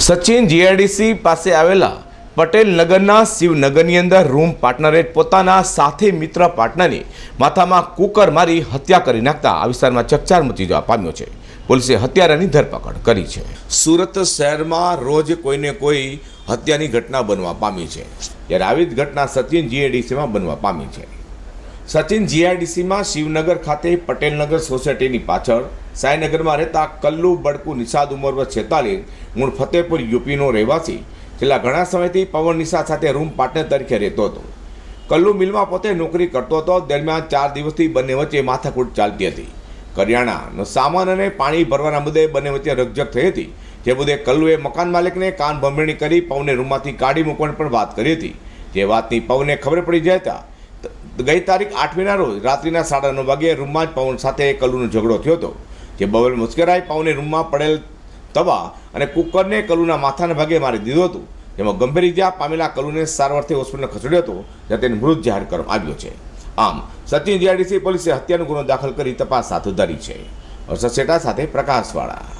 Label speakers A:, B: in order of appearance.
A: Sachin GIDC પાસે આવેલા પટેલ નગરના શિવનગરની અંદર રૂમ પાર્ટનરે પોતાના સાથે મિત્ર પાર્ટનરની માથામાં કુકર મારી હત્યા કરી નાખતા આ વિસ્તારમાં ચકચાર મચી જવા પામ્યો છે. પોલીસે હત્યારાની ધરપકડ કરી છે. સુરત શહેરમાં રોજ કોઈને કોઈ હત્યાની ઘટના બનવા પામી છે. ત્યારે આવી જ ઘટના સચિન જીઆઈડીસીમાં બનવા પામી છે. સચિન જીઆઈડીસીમાં શિવનગર ખાતે પટેલનગર સોસાયટીની પાછળ સાંઈનગરમાં રહેતા કલ્લુ બડકુ નિષાદ ઉંમર વર્ષ છેતાલીસ, મૂળ ફતેપુર યુપીનો રહેવાસી, છેલ્લા ઘણા સમયથી પવન નિષાદ સાથે રૂમ પાર્ટનર તરીકે રહેતો હતો. કલ્લુ મિલમાં પોતે નોકરી કરતો હતો, દરમિયાન ચાર દિવસથી બંને વચ્ચે માથાકૂટ ચાલતી હતી. કરિયાણાનો સામાન અને પાણી ભરવાના મુદ્દે બંને વચ્ચે રકઝક થઈ હતી, જે મુદ્દે કલ્લુએ મકાન માલિકને કાન ભંભેણી કરી પવને રૂમમાંથી કાઢી મૂકવાની પણ વાત કરી હતી. જે વાતની પવને ખબર પડી જતા ગઈ તારીખ આઠમીના રોજ રાત્રિના સાડા નવ વાગે રૂમમાં જ પવન સાથે કલુનો ઝઘડો થયો હતો, જે બબલ મુસ્કરાઈ પવને રૂમમાં પડેલ તવા અને કુકરને કલુના માથાના ભાગે મારી દીધું હતું, જેમાં ગંભીર ઇજા પામેલા કલુને સારવારથી હોસ્પિટલ ખસેડ્યો હતો, જ્યાં તેને મૃત જાહેર કરવામાં આવ્યો છે. આમ, સચિન જીઆરડીસી પોલીસે હત્યાનો ગુનો દાખલ કરી તપાસ હાથ ધરી છે. હર્ષદ શેટા સાથે પ્રકાશવાળા.